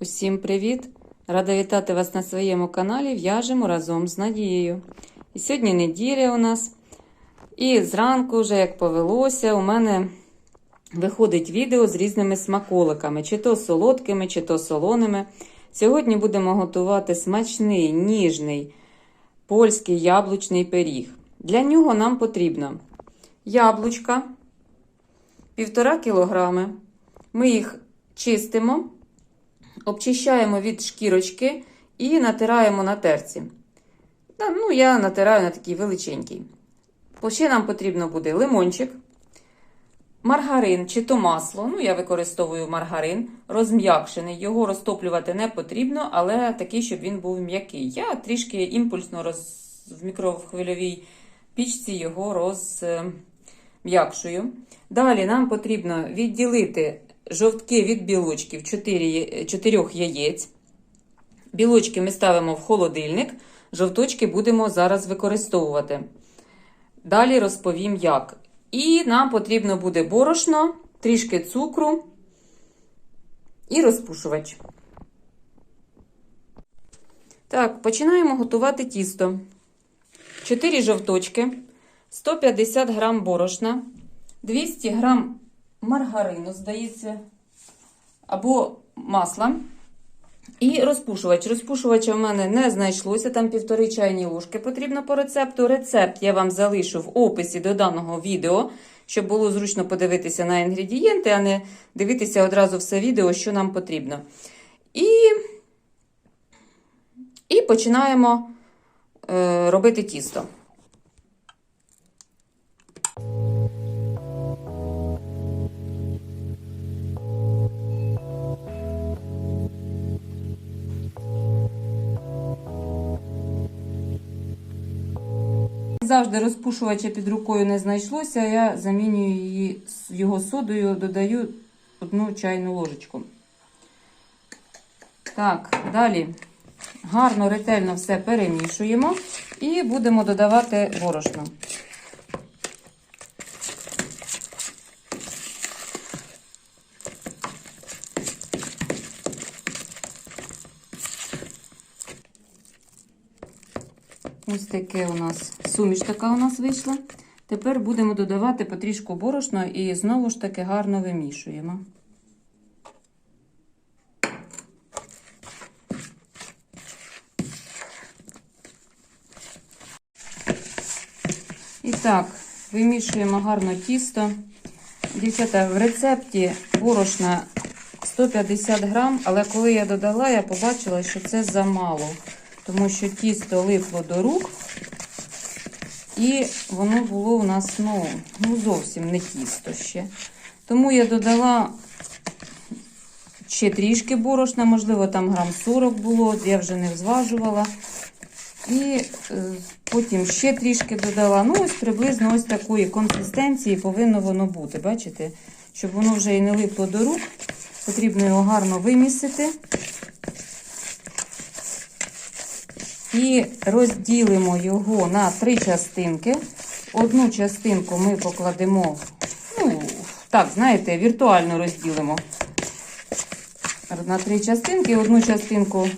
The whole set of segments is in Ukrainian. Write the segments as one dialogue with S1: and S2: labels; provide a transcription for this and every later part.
S1: Усім привіт! Рада вітати вас на своєму каналі В'яжемо разом з Надією. І сьогодні неділя у нас. І зранку, вже як повелося, у мене виходить відео з різними смаколиками, чи то солодкими, чи то солоними. Сьогодні будемо готувати смачний, ніжний польський яблучний пиріг. Для нього нам потрібно яблучка, 1,5 кілограми. Ми їх чистимо, обчищаємо від шкірочки і натираємо на терці. Ну, я натираю на такий величенький. Ще нам потрібно буде лимончик, маргарин чи то масло. Ну, я використовую маргарин, розм'якшений. Його розтоплювати не потрібно, але такий, щоб він був м'який. Я трішки імпульсно роз... в мікрохвильовій пічці його розм'якшую. Далі нам потрібно відділити жовтки від білочків 4, 4 яєць. Білочки ми ставимо в холодильник, жовточки будемо зараз використовувати. Далі розповім як. І нам потрібно буде борошно, трішки цукру і розпушувач. Так, починаємо готувати тісто. 4 жовточки, 150 грам борошна, 200 грам маргарину, здається, або масла. І розпушувач. Розпушувача в мене не знайшлося, там півтори чайні ложки потрібно по рецепту. Рецепт я вам залишу в описі до даного відео, щоб було зручно подивитися на інгредієнти, а не дивитися одразу все відео, що нам потрібно. І, і починаємо е, робити тісто. Завжди розпушувача під рукою не знайшлося, я замінюю її його содою, додаю одну чайну ложечку. Так, далі гарно, ретельно все перемішуємо і будемо додавати борошно. Ось таке у нас суміш така у нас вийшла. Тепер будемо додавати потрішку борошна і знову ж таки гарно вимішуємо. І так, вимішуємо гарно тісто. Дівчата, в рецепті борошна 150 грам, але коли я додала, я побачила, що це замало тому що тісто липло до рук, і воно було у нас ну, ну зовсім не тісто ще. Тому я додала ще трішки борошна, можливо, там грам 40 було, я вже не зважувала. І е, потім ще трішки додала. Ну, ось приблизно ось такої консистенції повинно воно бути. Бачите? Щоб воно вже і не липло до рук, потрібно його гарно вимісити. І розділимо його на три частинки. Одну частинку ми покладемо, ну, так, знаєте, віртуально розділимо на три частинки. Одну частинку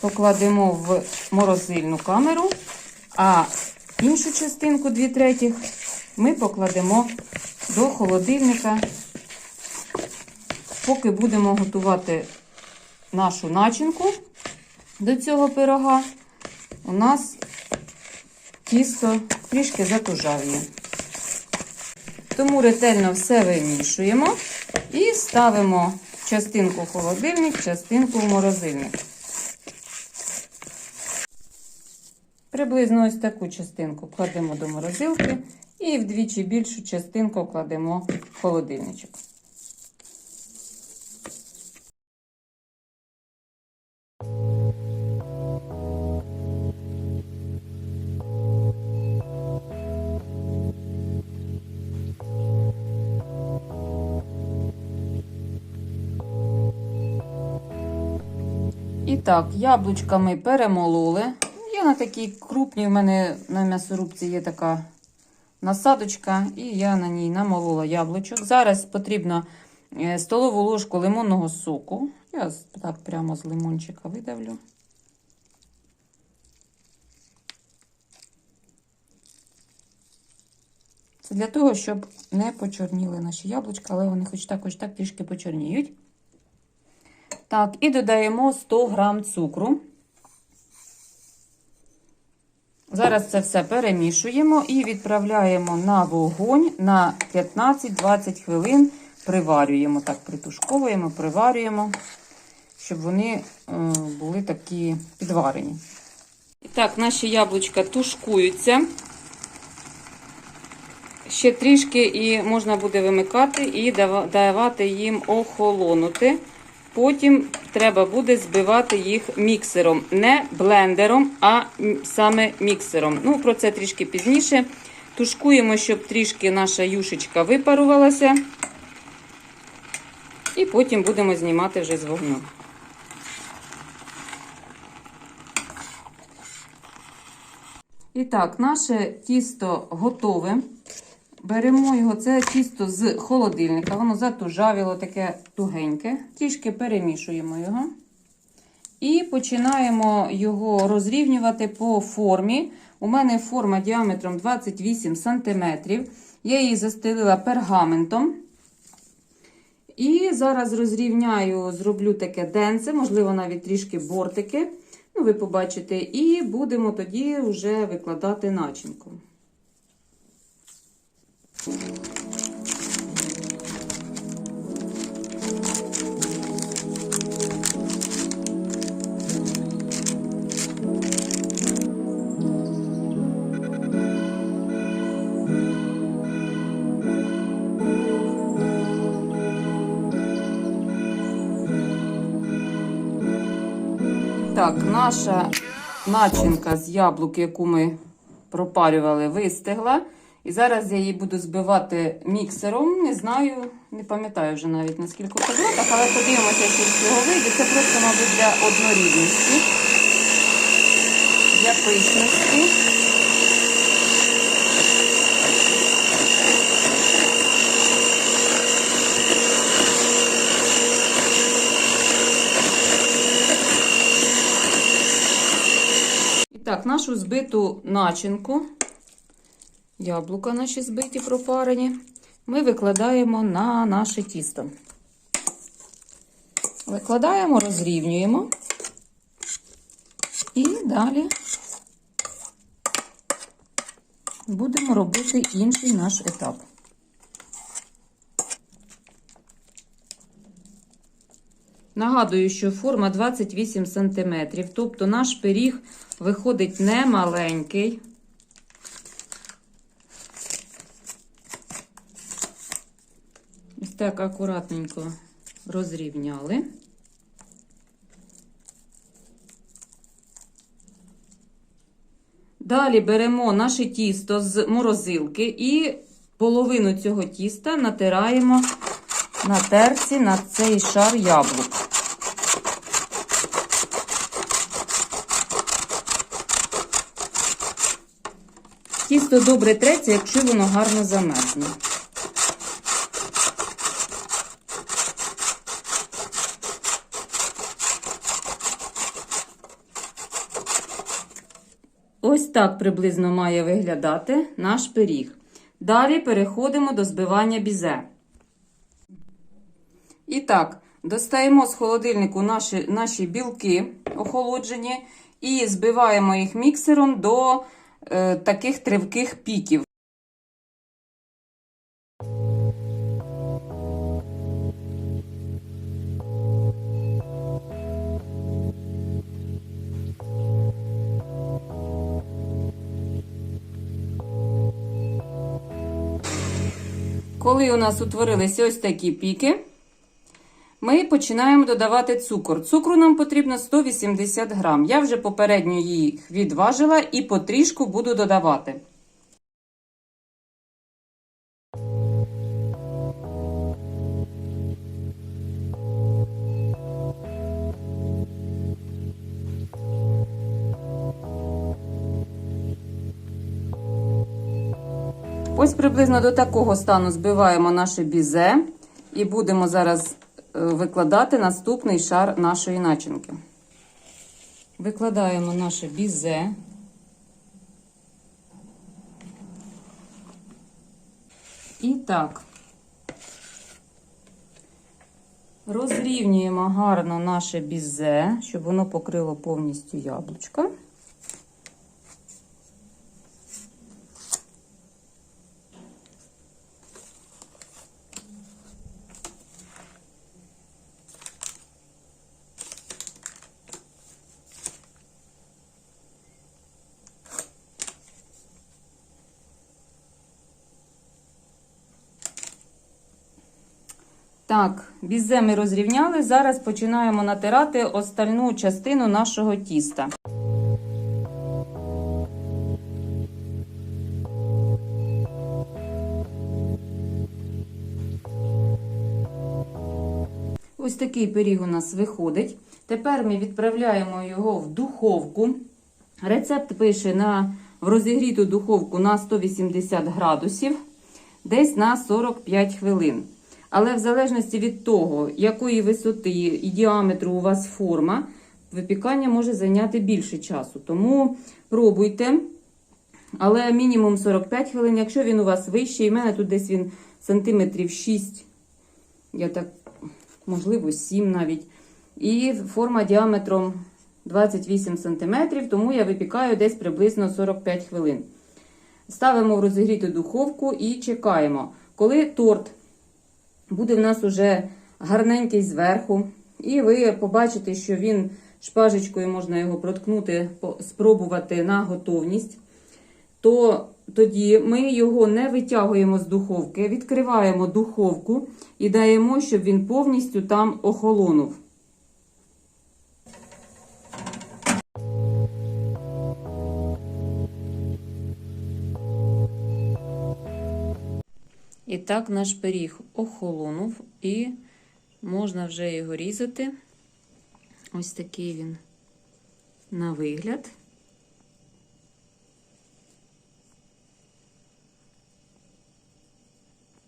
S1: покладемо в морозильну камеру, а іншу частинку, дві третіх, ми покладемо до холодильника, поки будемо готувати нашу начинку до цього пирога у нас тісто трішки затужав'є. Тому ретельно все вимішуємо і ставимо частинку в холодильник, частинку в морозильник. Приблизно ось таку частинку кладемо до морозилки і вдвічі більшу частинку кладемо в холодильничок. Так, яблучками перемололи. Я на такій крупній, у мене на м'ясорубці є така насадочка, і я на ній намолола яблучок. Зараз потрібно е, столову ложку лимонного соку. Я так прямо з лимончика видавлю. Це для того, щоб не почорніли наші яблучка, але вони хоч так, хоч так трішки почорніють. Так, і додаємо 100 грам цукру. Зараз це все перемішуємо і відправляємо на вогонь на 15-20 хвилин. Приварюємо, так, притушковуємо, приварюємо, щоб вони е, були такі підварені. І так, наші яблучка тушкуються. Ще трішки і можна буде вимикати і давати їм охолонути. Потім треба буде збивати їх міксером. Не блендером, а саме міксером. Ну, про це трішки пізніше. Тушкуємо, щоб трішки наша юшечка випарувалася. І потім будемо знімати вже з вогню. І так, наше тісто готове. Беремо його, це тісто з холодильника, воно затужавіло, таке тугеньке. Трішки перемішуємо його. І починаємо його розрівнювати по формі. У мене форма діаметром 28 см. Я її застелила пергаментом. І зараз розрівняю, зроблю таке денце, можливо, навіть трішки бортики. Ну, ви побачите, і будемо тоді вже викладати начинку. Так, наша начинка з яблук, яку ми пропарювали, вистигла. І зараз я її буду збивати міксером. Не знаю, не пам'ятаю вже навіть на скільки квадратах, але подивимося, що з цього вийде. Це просто, мабуть, для однорідності, для пишності. І так, нашу збиту начинку, яблука наші збиті, пропарені, ми викладаємо на наше тісто. Викладаємо, розрівнюємо. І далі будемо робити інший наш етап. Нагадую, що форма 28 см, тобто наш пиріг виходить не маленький. Так акуратненько розрівняли. Далі беремо наше тісто з морозилки і половину цього тіста натираємо на терці на цей шар яблук. Тісто добре треться, якщо воно гарно замерзне. Ось так приблизно має виглядати наш пиріг. Далі переходимо до збивання бізе. І так, достаємо з холодильнику наші, наші білки охолоджені і збиваємо їх міксером до е, таких тривких піків. Коли у нас утворилися ось такі піки, ми починаємо додавати цукор. Цукру нам потрібно 180 грам. Я вже попередньо їх відважила і потрішку буду додавати. Ось приблизно до такого стану збиваємо наше бізе. І будемо зараз е, викладати наступний шар нашої начинки. Викладаємо наше бізе. І так. Розрівнюємо гарно наше бізе, щоб воно покрило повністю яблучко. Так, бізе ми розрівняли. Зараз починаємо натирати остальну частину нашого тіста. Ось такий пиріг у нас виходить. Тепер ми відправляємо його в духовку. Рецепт пише на, в розігріту духовку на 180 градусів, десь на 45 хвилин. Але в залежності від того, якої висоти і діаметру у вас форма, випікання може зайняти більше часу. Тому пробуйте. Але мінімум 45 хвилин, якщо він у вас вищий, у мене тут десь він сантиметрів 6, я так, можливо, 7 навіть. І форма діаметром 28 см, тому я випікаю десь приблизно 45 хвилин. Ставимо в розігріту духовку і чекаємо. Коли торт буде в нас уже гарненький зверху, і ви побачите, що він шпажечкою можна його проткнути, спробувати на готовність, то тоді ми його не витягуємо з духовки, відкриваємо духовку і даємо, щоб він повністю там охолонув. І так наш пиріг охолонув, і можна вже його різати. Ось такий він на вигляд.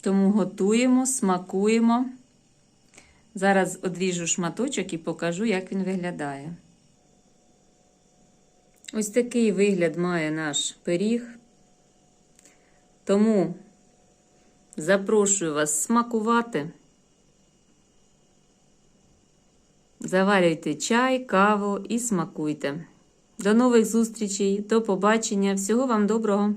S1: Тому готуємо, смакуємо. Зараз одріжу шматочок і покажу, як він виглядає. Ось такий вигляд має наш пиріг. Тому запрошую вас смакувати. Заварюйте чай, каву і смакуйте. До нових зустрічей, до побачення. Всього вам доброго!